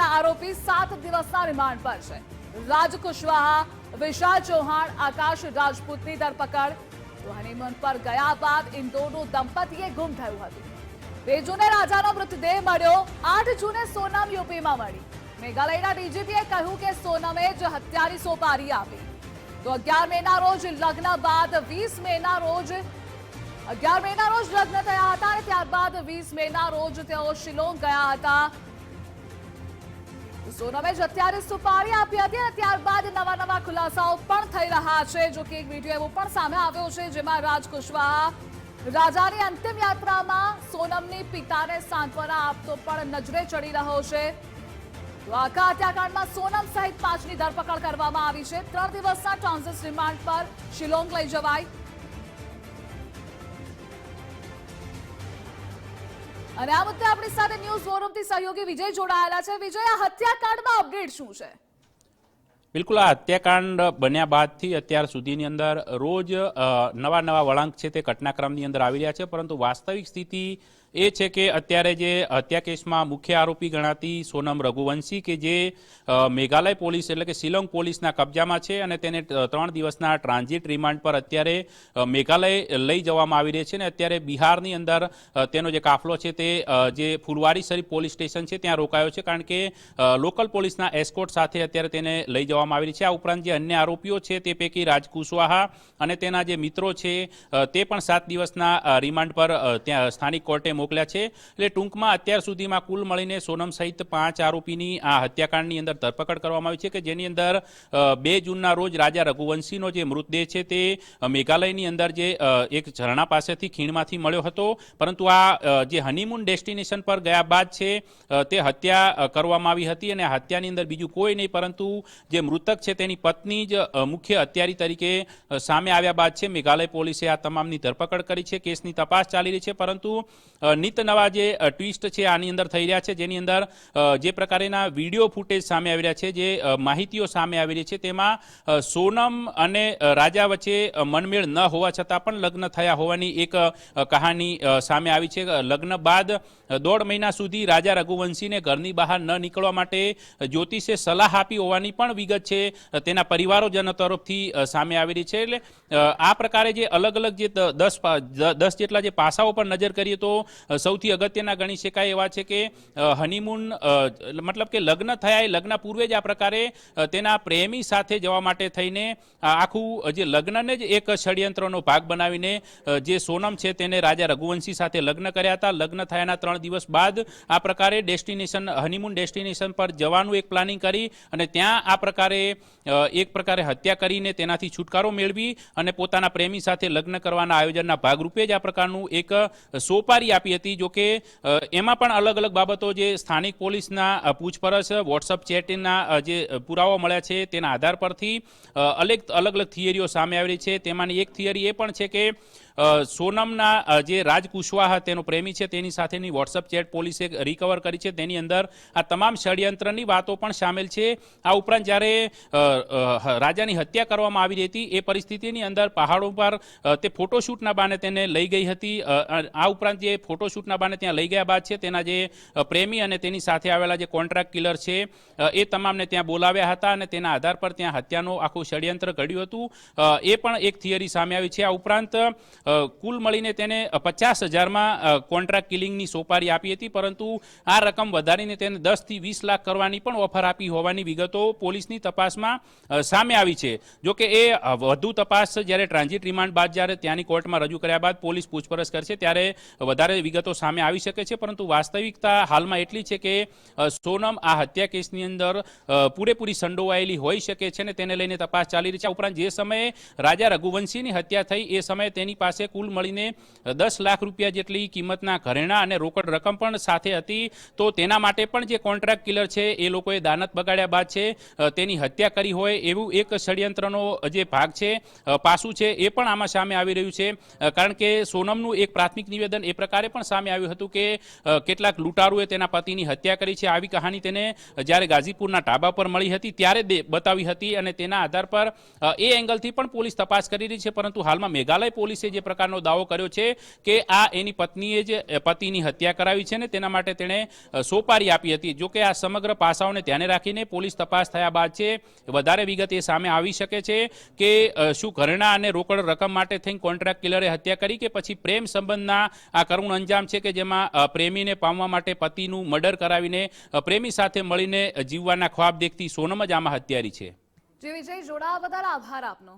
આરોપી સાત દિવસના રિમાન્ડ પર છે. રાજ કુશવાહા, વિશાલ ચૌહાણ, આકાશ રાજપૂતની ધરપકડ. તો પર ગયા બાદ ઇન્દોરનું દંપતીએ ગુમ થયું હતું. બે જૂને રાજાનો મૃતદેહ મળ્યો. આઠ જૂને સોનમ યુપીમાં મળી. મેઘાલયના ડીજીપીએ કહ્યું કે સોનમે જ હત્યાની સોપારી આપી. તો અગિયાર મેના રોજ લગ્ન બાદ વીસ મેના રોજ અગિયાર મેના રોજ લગ્ન થયા હતા અને ત્યારબાદ વીસ મેના રોજ તેઓ શિલોંગ ગયા હતા. સોનમે જ અત્યારે સુપારી આપી હતી અને ત્યારબાદ નવા નવા ખુલાસાઓ પણ થઈ રહ્યા છે, જો કે એક વીડિયો એવો પણ સામે આવ્યો છે જેમાં રાજ કુશવાહા રાજાની અંતિમ યાત્રામાં સોનમની પિતાને સાંત્વના આપતો પણ નજરે ચડી રહ્યો છે. આખા હત્યાકાંડમાં સોનમ સહિત પાંચની ધરપકડ કરવામાં આવી છે. ત્રણ દિવસના ટ્રાન્ઝિટ રિમાન્ડ પર શિલોંગ લઈ જવાય. અને આ મુદ્દે આપણી સાથે ન્યૂઝ વોરૂમથી સહયોગી વિજય જોડાયેલા છે. વિજય, આ હત્યાકાંડમાં અપડેટ શું છે? બિલકુલ, આ હત્યાકાંડ બન્યા બાદથી અત્યાર સુધીની અંદર રોજ નવા નવા વળાંક છે તે ઘટનાક્રમની અંદર આવી રહ્યા છે. પરંતુ વાસ્તવિક સ્થિતિ એ છે કે અત્યારે જે હત્યા કેસમાં મુખ્ય આરોપી ગણાતી સોનમ રઘુવંશી કે જે મેઘાલય પોલીસ એટલે કે શિલોંગ પોલીસના કબજામાં છે અને તેને ત્રણ દિવસના ટ્રાન્ઝિટ રિમાન્ડ પર અત્યારે મેઘાલય લઈ જવામાં આવી રહી છે અને અત્યારે બિહારની અંદર તેનો જે કાફલો છે તે જે ફુલવારી શરીફ પોલીસ સ્ટેશન છે ત્યાં રોકાયો છે કારણ કે લોકલ પોલીસના એસ્કોટ સાથે અત્યારે તેને લઈ જવામાં આવી રહી છે. આ ઉપરાંત જે અન્ય આરોપીઓ છે તે પૈકી રાજ કુશવાહા અને તેના જે મિત્રો છે તે પણ સાત દિવસના રિમાન્ડ પર ત્યાં સ્થાનિક કોર્ટે મોકલ્યા છે. એટલે ટૂંકમાં અત્યાર સુધીમાં કુલ મળીને સોનમ સહિત પાંચ આરોપીની આ હત્યાકાંડની અંદર ધરપકડ કરવામાં આવી છે કે જેની અંદર બે જૂનના રોજ રાજા રઘુવંશીનો જે મૃતદેહ છે તે મેઘાલયની અંદર જે એક ઝરણા પાસેથી ખીણમાંથી મળ્યો હતો. પરંતુ આ જે હનીમૂન ડેસ્ટિનેશન પર ગયા બાદ છે તે હત્યા કરવામાં આવી હતી અને હત્યાની અંદર બીજું કોઈ નહીં, પરંતુ જે મૃતક છે તેની પત્ની જ મુખ્ય હત્યારી તરીકે સામે આવ્યા બાદ છે. મેઘાલય પોલીસે આ તમામની ધરપકડ કરી છે. કેસની તપાસ ચાલી રહી છે. પરંતુ નિત નવા જે ટ્વિસ્ટ છે આની અંદર થઈ રહ્યા છે, જેની અંદર જે પ્રકારેના વીડિયો ફૂટેજ સામે આવી રહ્યા છે, જે માહિતીઓ સામે આવી રહી છે, તેમાં સોનમ અને રાજા વચ્ચે મનમેળ ન હોવા છતાં પણ લગ્ન થયા હોવાની એક કહાની સામે આવી છે. લગ્ન બાદ દોઢ મહિના સુધી રાજા રઘુવંશીને ઘરની બહાર ન નીકળવા માટે જ્યોતિષે સલાહ આપી હોવાની પણ વિગત છે. તેના પરિવારોજનો તરફથી સામે આવી રહી છે. એટલે આ પ્રકારે જે અલગ અલગ જે દસ દસ જેટલા જે પાસાઓ પર નજર કરીએ તો સૌથી અગત્યના ગણી શકાય એવા છે કે હનીમૂન મતલબ કે લગ્ન થયા એ લગ્ન પૂર્વે જ આ પ્રકારે તેના પ્રેમી સાથે જવા માટે થઈને આખું જે લગ્નને જ એક ષડયંત્રનો ભાગ બનાવીને જે સોનમ છે તેને રાજા રઘુવંશી સાથે લગ્ન કર્યા હતા. લગ્ન થયાના ત્રણ દિવસ બાદ આ પ્રકારે ડેસ્ટિનેશન હનીમૂન ડેસ્ટિનેશન પર જવાનું એક પ્લાનિંગ કરી અને ત્યાં આ પ્રકારે એક પ્રકારે હત્યા કરીને તેનાથી છુટકારો મેળવી અને પોતાના પ્રેમી સાથે લગ્ન કરવાના આયોજનના ભાગરૂપે જ આ પ્રકારનું એક સોપારી આપી હતી, જો કે એમાં પણ અલગ અલગ બાબતો, જે સ્થાનિક પોલીસના પૂછપરછ, વોટ્સઅપ ચેટના જે પુરાવા મળ્યા છે, તેના આધાર પરથી અલગ અલગ અલગ થિયરીઓ સામે આવી રહી છે. તેમાંની એક થિયરી એ પણ છે કે સોનમના જે રાજ કુશવાહા તેનો પ્રેમી છે, તેની સાથેની વોટ્સઅપ ચેટ પોલીસે રિકવર કરી છે. તેની અંદર આ તમામ ષડયંત્રની વાતો પણ સામેલ છે. આ ઉપરાંત જ્યારે રાજાની હત્યા કરવામાં આવી હતી એ પરિસ્થિતિની અંદર પહાડો પર તે ફોટોશૂટના બાને તેને લઈ ગઈ હતી. આ ઉપરાંત જે ફોટોશૂટના બાને ત્યાં લઈ ગયા બાદ છે, તેના જે પ્રેમી અને તેની સાથે આવેલા જે કોન્ટ્રાક્ટ કિલર છે એ તમામને ત્યાં બોલાવ્યા હતા અને તેના આધાર પર ત્યાં હત્યાનો આખું ષડયંત્ર ઘડ્યું હતું. એ પણ એક થિયરી સામે આવી છે. આ ઉપરાંત કુલ મળીને તેને પચાસ હજારમાં કોન્ટ્રાક્ટ કિલિંગની સોપારી આપી હતી, પરંતુ આ રકમ વધારીને તેને દસથી વીસ લાખ કરવાની પણ ઓફર આપી હોવાની વિગતો પોલીસની તપાસમાં સામે આવી છે. જોકે એ વધુ તપાસ જ્યારે ટ્રાન્ઝિટ રિમાન્ડ બાદ જ્યારે ત્યાંની કોર્ટમાં રજૂ કર્યા બાદ પોલીસ પૂછપરછ કરશે, ત્યારે વધારે વિગતો સામે આવી શકે છે, પરંતુ વાસ્તવિકતા હાલમાં એટલી છે કે સોનમ આ હત્યા કેસની અંદર પૂરેપૂરી સંડોવાયેલી હોઈ શકે છે ને તેને લઈને તપાસ ચાલી રહી છે. ઉપરાંત જે સમયે રાજા રઘુવંશીની હત્યા થઈ, એ સમયે તેની પાસે પાસે કુલ મળીને દસ લાખ રૂપિયા જેટલી કિંમતના ઘરેણાં અને રોકડ રકમ પણ સાથે હતી. તો તેના માટે પણ જે કોન્ટ્રાક્ટ કિલર છે, એ લોકોએ દાનત બગાડ્યા બાદ છે તેની હત્યા કરી હોય એવું એક ષડયંત્રનો જે ભાગ છે પાસું છે, એ પણ આમાં સામે આવી રહ્યું છે. કારણ કે સોનમનું એક પ્રાથમિક નિવેદન એ પ્રકારે પણ સામે આવ્યું હતું કે કેટલાક લૂંટારુએ તેના પતિની હત્યા કરી છે. આવી કહાની તેને જ્યારે ગાઝીપુરના ઢાબા પર મળી હતી ત્યારે બતાવી હતી અને તેના આધાર પર એ એંગલથી પણ પોલીસ તપાસ કરી રહી છે. પરંતુ હાલમાં મેઘાલય પોલીસે જે પ્રકારનો દાવો કર્યો છે કે આ એની પત્નીએ જ પતિની હત્યા કરાવી છે ને તેના માટે તેણે સોપારી આપી હતી. જોકે આ સમગ્ર પાસાઓને ધ્યાને રાખીને પોલીસ તપાસ થયા બાદ છે, વધારે વિગત એ સામે આવી શકે છે કે શું ઘરણા અને રોકડ રકમ માટે થઈને કોન્ટ્રાક્ટ કિલરે હત્યા કરી કે પછી પ્રેમ સંબંધના આ કરુણ અંજામ છે કે જેમાં પ્રેમીને પામવા માટે પતિનું મર્ડર કરાવીને પ્રેમી સાથે મળીને જીવવાના ખ્વાબ દેખતી સોનમ જ આમાં હત્યારી છે. જોડાવા બદલ આભાર આપનો.